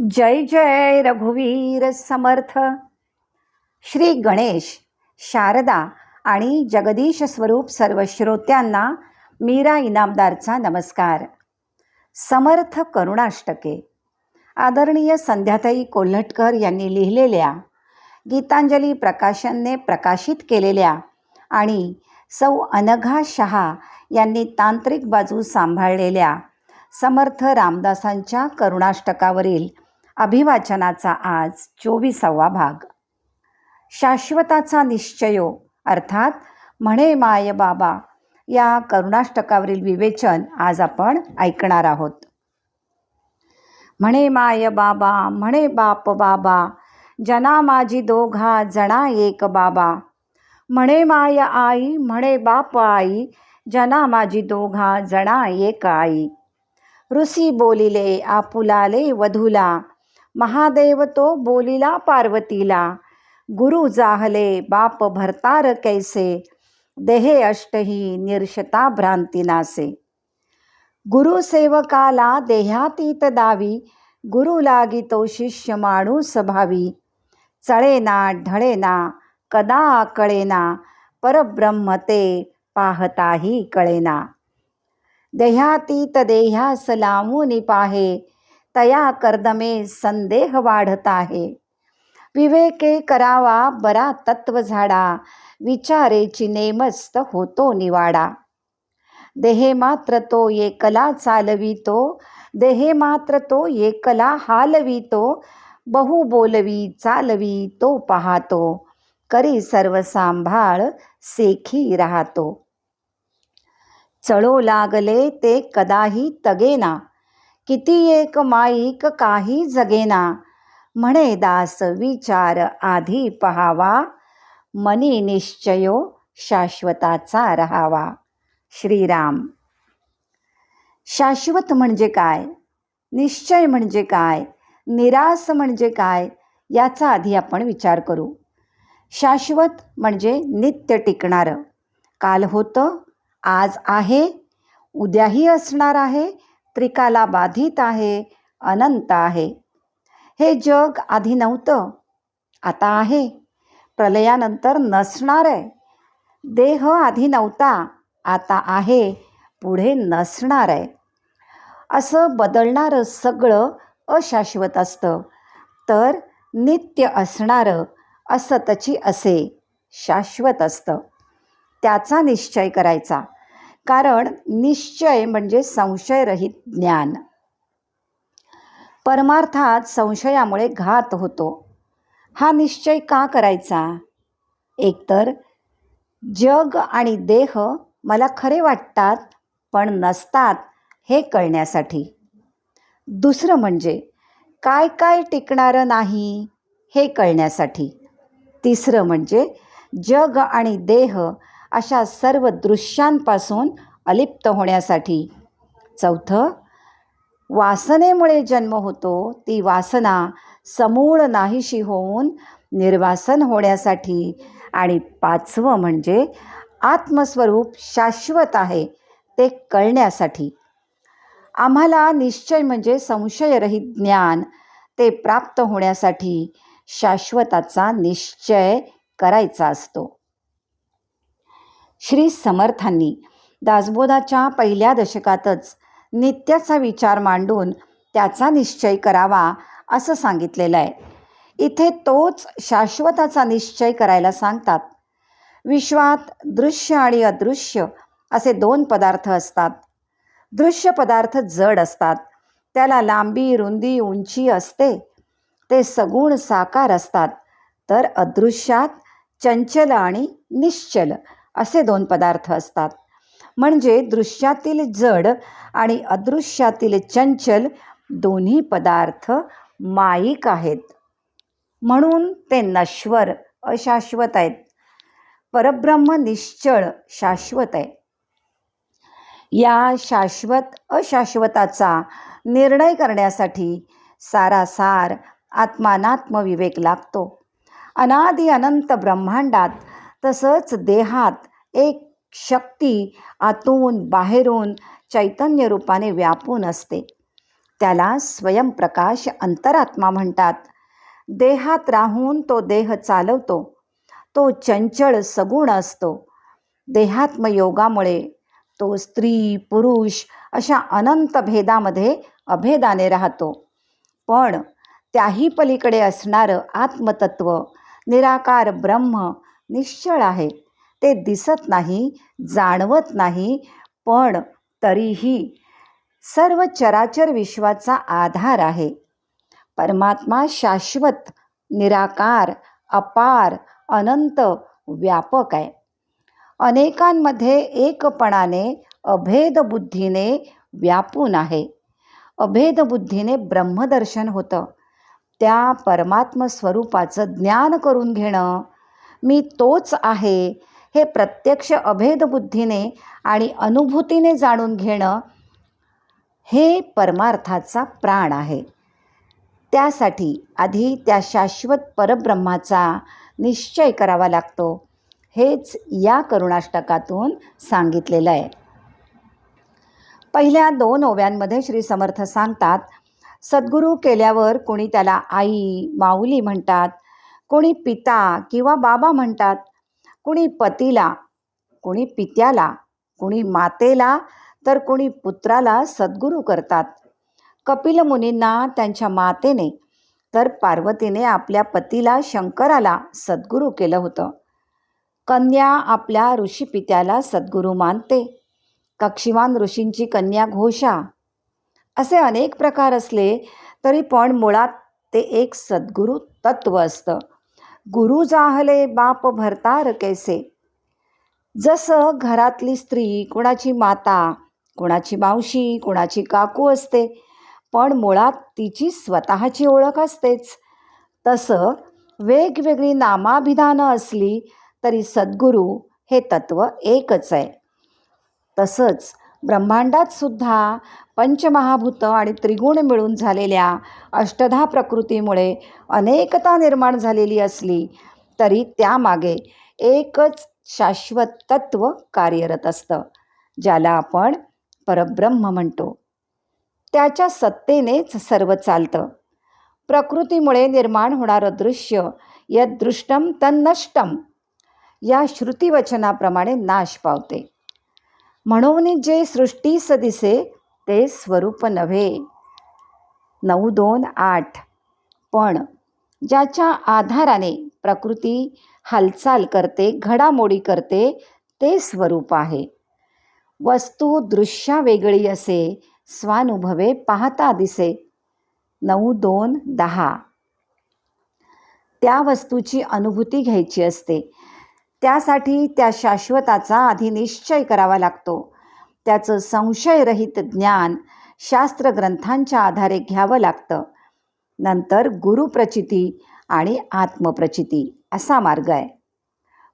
जय जय रघुवीर समर्थ. श्री गणेश शारदा आणि जगदीश स्वरूप सर्व श्रोत्यांना मीरा इनामदारचा नमस्कार. समर्थ करुणाष्टके. आदरणीय संध्याताई कोल्हटकर यांनी लिहिलेल्या गीतांजली प्रकाशनने प्रकाशित केलेल्या आणि सौ अनघा शहा यांनी तांत्रिक बाजू सांभाळलेल्या समर्थ रामदासांच्या करुणाष्टकावरील अभिवाचनाचा आज चोवीसावा भाग. शाश्वताचा निश्चयो अर्थात म्हणे माय बाबा या करुणाष्टकावरील विवेचन आज आपण ऐकणार आहोत. म्हणे माय बाबा म्हणे बाप बाबा जना माझी दोघा जणा एक बाबा. म्हणे माय आई म्हणे बाप आई जना माझी दोघा जणा एक आई. ऋषी बोलिले आपुलाले वधूला. महादेव तो बोलिला पार्वतीला. गुरु जाहले बाप भरतार कैसे? देहे अष्टही निर्शता भ्रांती नासे. गुरु सेवकाला देहातीत दावी गुरु लागी तो शिष्य माणूस भावी. चळेना ढळेना कदा कळेना परब्रह्म ते पाहताही कळेना. देहातीत देह्यास लावून पाहे तया कर्दमे संदेह वाढत आहे. विवेके करावा बरा तत्व झाडा विचारेची नेमस्त होतो निवाडा. देहे मात्र तो एकला चालवितो देहे मात्र तो एकला हालवितो बहु बोलवी चालवी तो पाहतो करी सर्व सांभाळ सेखी राहतो. चळो लागले ते कदाही तगेना किती एक माईक काही जगेना. म्हणे दास विचार आधी पहावा. मनी निश्चयो शाश्वताचा राहावा. श्रीराम. शाश्वत म्हणजे काय? निश्चय म्हणजे काय? निरास म्हणजे काय? याचा आधी आपण विचार करू. शाश्वत म्हणजे नित्य टिकणारं. काल होतं आज आहे उद्याही असणार आहे त्रिकाला बाधित आहे अनंत आहे. हे जग आधी नव्हतं आता आहे. प्रलयानंतर नसणार आहे. देह आधी नव्हता आता आहे पुढे नसणार आहे. असं बदलणारं सगळं अशाश्वत असतं. तर नित्य असणारं असतची असे शाश्वत असतं. त्याचा निश्चय करायचा. कारण निश्चय म्हणजे संशयरहित ज्ञान. परमार्थात संशयामुळे घात होतो. हा निश्चय का करायचा? एकतर जग आणि देह मला खरे वाटतात पण नसतात हे कळण्यासाठी. दुसरं म्हणजे काय काय टिकणारं नाही हे कळण्यासाठी. तिसरं म्हणजे जग आणि देह अशा सर्व दृश्यांपासून अलिप्त होण्यासाठी. चौथं वासनेमुळे जन्म होतो. ती वासना समूळ नाहीशी होऊन निर्वासन होण्यासाठी. आणि पाचवं म्हणजे आत्मस्वरूप शाश्वत आहे ते कळण्यासाठी. आम्हाला निश्चय म्हणजे संशयरहित ज्ञान ते प्राप्त होण्यासाठी शाश्वताचा निश्चय करायचा असतो. श्री समर्थांनी दासबोधाच्या पहिल्या दशकातच नित्याचा विचार मांडून त्याचा निश्चय करावा असं सांगितलेलं आहे. इथे तोच शाश्वताचा निश्चय करायला सांगतात. विश्वात दृश्य आणि अदृश्य असे दोन पदार्थ असतात. दृश्य पदार्थ जड असतात. त्याला लांबी रुंदी उंची असते. ते सगुण साकार असतात. तर अदृश्यात चंचल आणि निश्चल असे दोन पदार्थ असतात. म्हणजे दृश्यातील जड आणि अदृश्यातील चंचल दोन्ही पदार्थ माईक आहेत. म्हणून ते नश्वर अशाश्वत आहेत. परब्रह्म निश्चळ शाश्वत आहे. या शाश्वत अशाश्वताचा निर्णय करण्यासाठी सारासार आत्मानात्मविवेक लागतो अनादि अनंत ब्रह्मांडात तसंच देहात एक शक्ती आतून बाहेरून चैतन्य रूपाने व्यापून असते. त्याला स्वयंप्रकाश अंतरात्मा म्हणतात. देहात राहून तो देह चालवतो. तो चंचळ सगुण असतो. देहात्मयोगामुळे तो स्त्री पुरुष अशा अनंत भेदामध्ये अभेदाने राहतो. पण त्याही पलीकडे असणारं आत्मतत्व निराकार ब्रह्म निश्चळ आहे. ते दिसत नाही जाणवत नाही पण तरीही सर्व चराचर विश्वाचा आधार आहे. परमात्मा शाश्वत निराकार अपार अनंत व्यापक आहे. अनेकांमध्ये एकपणाने अभेदबुद्धीने व्यापून आहे. अभेदबुद्धीने ब्रह्मदर्शन होतं. त्या परमात्मस्वरूपाचं ज्ञान करून घेणं मी तोच आहे हे प्रत्यक्ष अभेद बुद्धीने आणि अनुभूतीने जाणून घेणं हे परमार्थाचा प्राण आहे. त्यासाठी आधी त्या शाश्वत परब्रह्माचा निश्चय करावा लागतो हेच या करुणाष्टकातून सांगितलेलं आहे. पहिल्या दोन ओव्यांमध्ये श्री समर्थ सांगतात सद्गुरू केल्यावर कोणी त्याला आई माऊली म्हणतात कोणी पिता किंवा बाबा म्हणतात कोणी पतीला कोणी पित्याला कोणी मातेला तर कोणी पुत्राला सद्गुरू करतात. कपिल मुनींना त्यांच्या मातेने तर पार्वतीने आपल्या पतीला शंकराला सद्गुरू केलं होतं. कन्या आपल्या ऋषी पित्याला सद्गुरू मानते. कक्षीवान ऋषींची कन्या घोषा. असे अनेक प्रकार असले तरी पण मुळात ते एक सद्गुरू तत्व असतं. गुरु जाहले बाप भरतार कैसे? जसं घरातली स्त्री कोणाची माता कुणाची मावशी कुणाची काकू असते पण मुळात तिची स्वतःची ओळख असतेच. तसं वेगवेगळी नामाभिधानं असली तरी सद्गुरू हे तत्व एकच आहे. तसंच ब्रह्मांडात सुद्धा पंचमहाभूत आणि त्रिगुण मिळून झालेल्या अष्टधा प्रकृतीमुळे अनेकता निर्माण झालेली असली तरी त्यामागे एकच शाश्वत तत्व कार्यरत असतं ज्याला आपण परब्रह्म म्हणतो. त्याच्या सत्तेनेच सर्व चालतं. प्रकृतीमुळे निर्माण होणारं दृश्य यदृष्टम तन्नष्टम या श्रुतिवचनाप्रमाणे नाश पावते. म्हणून जे सृष्टीस दिसे ते स्वरूप नव्हे. नऊ दोन आठ. पण ज्याच्या आधाराने प्रकृती हालचाल करते घडामोडी करते ते स्वरूप आहे. वस्तू दृश्या वेगळी असे स्वानुभवे पाहता दिसे. नऊ दोन दहा. त्या वस्तूची अनुभूती घ्यायची असते. त्यासाठी त्या शाश्वताचा आधी निश्चय करावा लागतो. त्याचं संशयरहित ज्ञान शास्त्रग्रंथांच्या आधारे घ्यावं लागतं. नंतर गुरुप्रचिती आणि आत्मप्रचिती असा मार्ग आहे.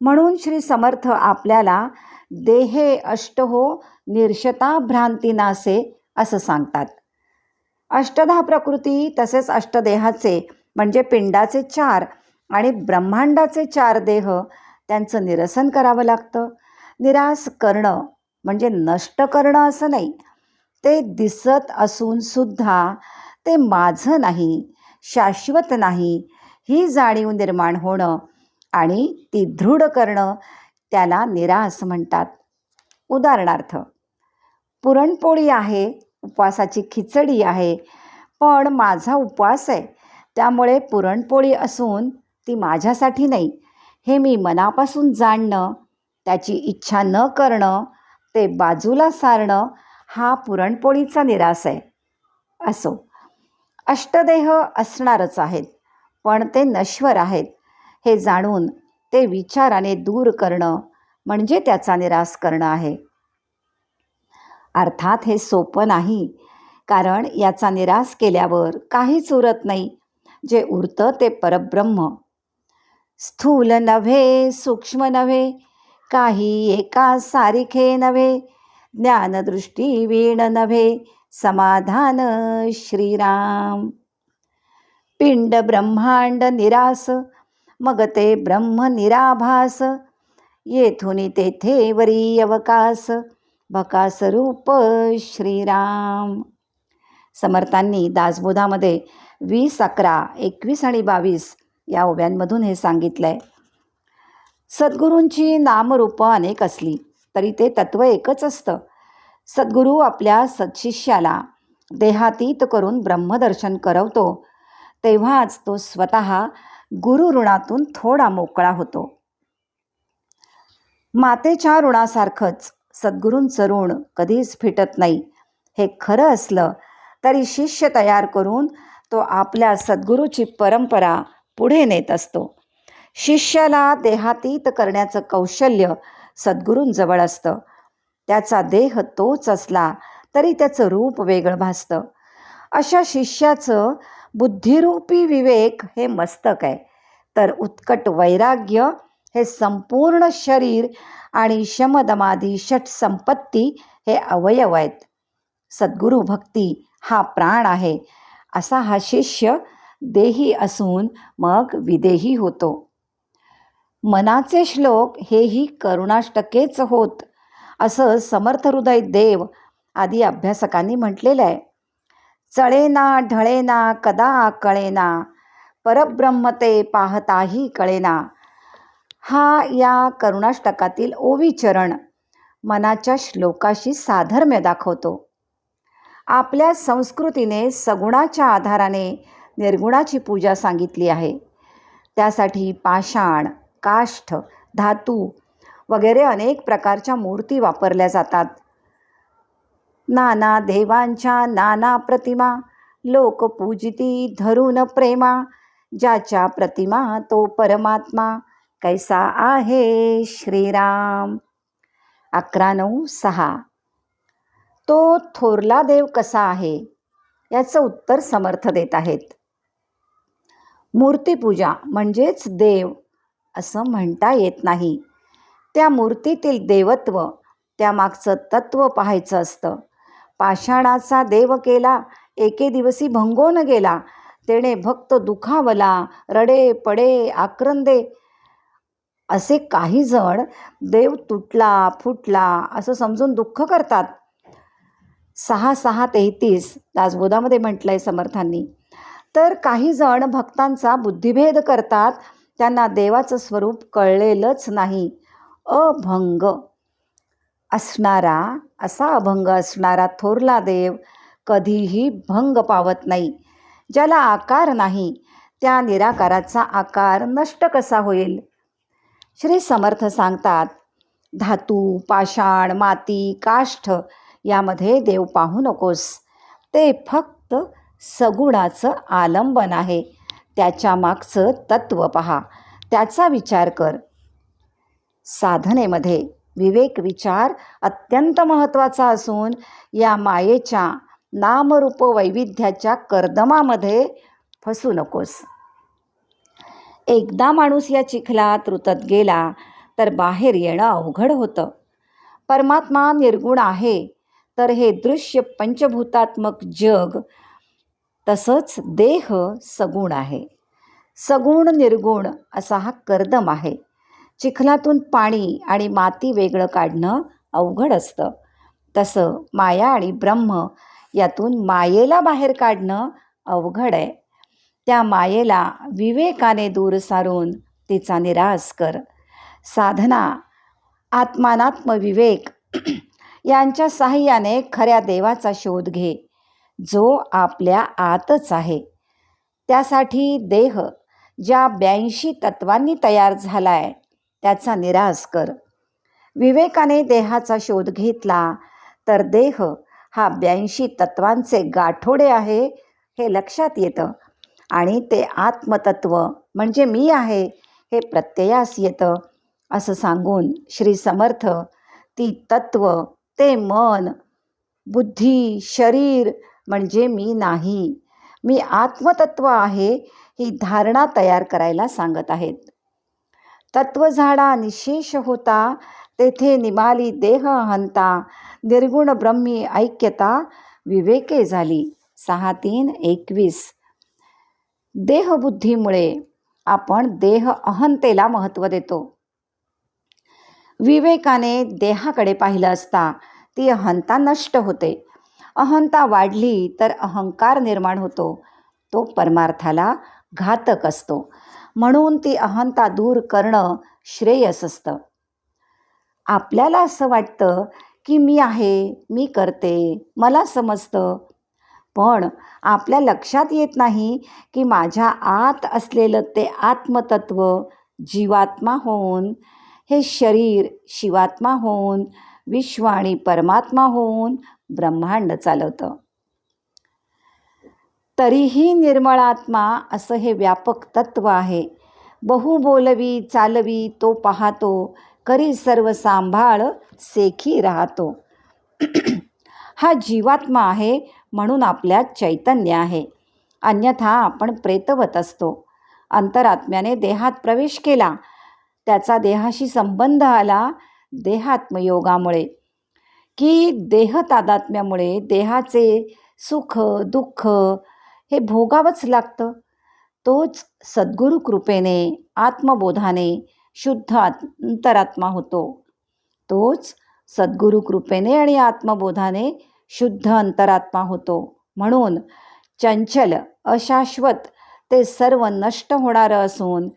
म्हणून श्री समर्थ आपल्याला देहे अष्टहो निर्शता भ्रांती नासे असं सांगतात. अष्टधा प्रकृती तसेच अष्टदेहाचे म्हणजे पिंडाचे चार आणि ब्रह्मांडाचे चार देह त्यांचं निरसन करावं लागतं. निराश करणं म्हणजे नष्ट करणं असं नाही. ते दिसत असून सुद्धा ते माझं नाही शाश्वत नाही ही जाणीव निर्माण होणं आणि ती दृढ करणं त्याला निरास म्हणतात. उदाहरणार्थ पुरणपोळी आहे उपवासाची खिचडी आहे पण माझा उपवास आहे त्यामुळे पुरणपोळी असून ती माझ्यासाठी नाही. हे मी मनापासून जाणणं त्याची इच्छा न करणं ते बाजूला सारणं हा पुरणपोळीचा निरास आहे. असो अष्टदेह असणारच आहेत पण ते नश्वर आहेत हे जाणून ते विचाराने दूर करणं म्हणजे त्याचा निराश करणं आहे. अर्थात हे सोपं नाही कारण याचा निराश केल्यावर काहीच उरत नाही जे उरतं ते परब्रह्म. स्थूल नव्हे सूक्ष्म नव्हे काही एका सारिखे नव्हे ज्ञानदृष्टी वीण नव्हे समाधान श्रीराम. पिंड ब्रह्मांड निरास मग ते ब्रह्म निराभास येथून तेथे वरी अवकास भकास रूप श्रीराम. समर्थांनी दासबोधामध्ये वीस अकरा एकवीस आणि बावीस या ओव्यांमधून हे सांगितलं आहे सद्गुरूंची नामरूपं अनेक असली तरी ते तत्त्व एकच असतं. सद्गुरू आपल्या सदशिष्याला देहातीत करून ब्रह्मदर्शन करवतो. तेव्हाच तो स्वतः गुरु ऋणातून थोडा मोकळा होतो. मातेच्या ऋणासारखंच सद्गुरूंचं ऋण कधीच फिटत नाही. हे खरं असलं तरी शिष्य तयार करून तो आपल्या सद्गुरूची परंपरा पुढे नेत असतो. शिष्याला देहातीत करण्याचं कौशल्य सद्गुरूंजवळ असतं. त्याचा देह तोच असला तरी त्याचं रूप वेगळं भासतं. अशा शिष्याचं बुद्धिरूपी विवेक हे मस्तक आहे. तर उत्कट वैराग्य हे संपूर्ण शरीर आणि शमदमादी षट संपत्ती हे अवयव आहेत. सद्गुरू भक्ती हा प्राण आहे. असा हा शिष्य देही असून मग विदेही होतो. मनाचे श्लोक हेही करुणाष्टकेच होत असं समर्थ हृदय देव आदी अभ्यासकांनी म्हटलेलं आहे. चळेना ढळेना कदा कळेना परब्रह्म ते पाहताही कळेना. हा या करुणाष्टकातील ओविचरण मनाच्या श्लोकाशी साधर्म्य दाखवतो. आपल्या संस्कृतीने सगुणाच्या आधाराने निर्गुणाची पूजा सांगितली आहे. त्यासाठी पाषाण काष्ठ धातू वगैरे अनेक प्रकारच्या मूर्ती वापरल्या जातात. नाना देवांच्या नाना प्रतिमा लोक पूजिती धरून प्रेमा ज्याच्या प्रतिमा तो परमात्मा कैसा आहे श्रीराम. अकरा नऊ सहा. तो थोरला देव कसा आहे? याचं उत्तर समर्थ देत आहेत. मूर्तीपूजा म्हणजेच देव असं म्हणता येत नाही. त्या मूर्तीतील देवत्व त्यामागचं तत्त्व पाहायचं असतं. पाषाणाचा देव केला एके दिवसी भंगोन गेला. तेणे भक्त दुखावला रडे पडे आक्रंदे. असे काही जण देव तुटला फुटला असं समजून दुःख करतात. सहा सहा तेहतीस दासबोधामध्ये म्हटलं आहे समर्थांनी. तर काही जण भक्तांचा बुद्धिभेद करतात. त्यांना देवाचं स्वरूप कळलेलंच नाही. अभंग. असणारा असा अभंग असणारा थोरला देव कधीही भंग पावत नाही. ज्याला आकार नाही त्या निराकाराचा आकार नष्ट कसा होईल? श्री समर्थ सांगतात धातू पाषाण माती काष्ठ यामध्ये देव पाहू नकोस. ते फक्त सगुणाचं आलंबन आहे. त्याच्या मागचं तत्त्व पहा. त्याचा विचार कर. साधनेमध्ये विवेक विचार अत्यंत महत्त्वाचा असून या मायेच्या नामरूप वैविध्याच्या कर्दमामध्ये फसू नकोस. एकदा माणूस या चिखलात रुतत गेला तर बाहेर येणं अवघड होतं. परमात्मा निर्गुण आहे. तर हे दृश्य पंचभूतात्मक जग तसंच देह सगुण आहे. सगुण निर्गुण असा हा कर्दम आहे. चिखलातून पाणी आणि माती वेगळं काढणं अवघड असतं. तसं माया आणि ब्रह्म यातून मायेला बाहेर काढणं अवघड आहे. त्या मायेला विवेकाने दूर सारून तिचा निराश कर. साधना आत्मानात्म विवेक यांच्या साह्याने खऱ्या देवाचा शोध घे. जो आपल्या आतच आहे. त्यासाठी देह ज्या ब्याऐंशी तत्वांनी तयार झाला आहे त्याचा निराश कर. विवेकाने देहाचा शोध घेतला तर देह हा ब्याऐंशी तत्वांचे गाठोडे आहे हे लक्षात येतं. आणि ते आत्मतत्व म्हणजे मी आहे हे प्रत्ययास येतं असं सांगून श्री समर्थ ती तत्व ते मन बुद्धी शरीर म्हणजे मी नाही. मी आत्मतत्व आहे ही धारणा तयार करायला सांगत आहेत. तत्वझाडा निशेष होता तेथे निमाली देह हंता निर्गुण ब्रह्मी ऐक्यता विवेके झाली. सहा तीन एकवीस. देहबुद्धीमुळे आपण देह अहंतेला महत्त्व देतो. विवेकाने देहाकडे पाहिलं असता ती अहंता नष्ट होते. अहंता वाढली तर अहंकार निर्माण होतो. तो परमार्थाला घातक असतो. म्हणून ती अहंता दूर करणं श्रेयस असतं. आपल्याला असं वाटतं की मी आहे मी करते मला समजतं. पण आपल्या लक्षात येत नाही की माझ्या आत असलेलं ते आत्मतत्व जीवात्मा होऊन हे शरीर शिवात्मा होऊन विश्व आणि परमात्मा होऊन ब्रह्मांड चालवतं. तरीही निर्मळात्मा असं हे व्यापक तत्व आहे. बहु बोलवी चालवी तो पाहतो करी सर्व सांभाळ सेखी राहतो. हा जीवात्मा आहे म्हणून आपल्यात चैतन्य आहे. अन्यथा आपण प्रेतवत असतो. अंतरात्म्याने देहात प्रवेश केला. त्याचा देहाशी संबंध आला देहात्मयोगामुळे. की देह तादात्म्यामुळे देहाचे सुख दुःख हे भोगावंच लागतं. तोच सद्गुरु कृपेने आत्मबोधाने शुद्ध अंतरात्मा होतो. तोच सद्गुरु कृपेने आणि आत्मबोधाने शुद्ध अंतरात्मा होतो. म्हणून चंचल अशाश्वत ते सर्व नष्ट होणारं असून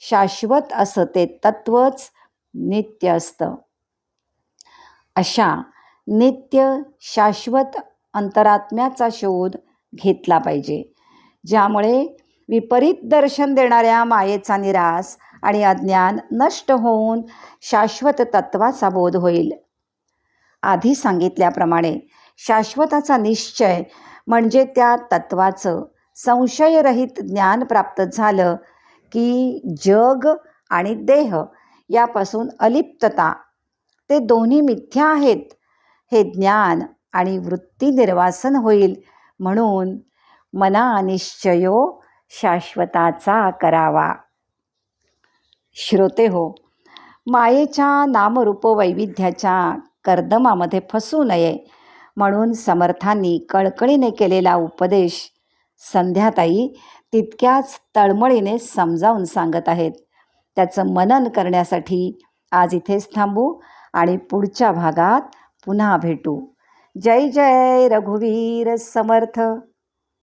शाश्वत असं ते तत्वच नित्य असतं. अशा नित्य शाश्वत अंतरात्म्याचा शोध घेतला पाहिजे. ज्यामुळे विपरीत दर्शन देणाऱ्या मायेचा निरास आणि अज्ञान नष्ट होऊन शाश्वत तत्वाचा बोध होईल. आधी सांगितल्याप्रमाणे शाश्वताचा निश्चय म्हणजे त्या तत्वाचं संशयरहित ज्ञान प्राप्त झालं की जग आणि देह यापासून अलिप्तता. ते दोन्ही मिथ्या आहेत. हे ज्ञान आणि वृत्ती निर्वासन होईल म्हणून मना निश्चयो शाश्वताचा करावा. श्रोते हो मायेच्या नामरूप वैविध्याच्या कर्दमामध्ये फसू नये म्हणून समर्थांनी कळकळीने केलेला उपदेश संध्याताई तितक्याच तळमळीने समजावून सांगत आहेत. त्याचं मनन करण्यासाठी आज इथेच थांबू आणि पुढच्या भागात पुन्हा भेटू. जय जय रघुवीर समर्थ.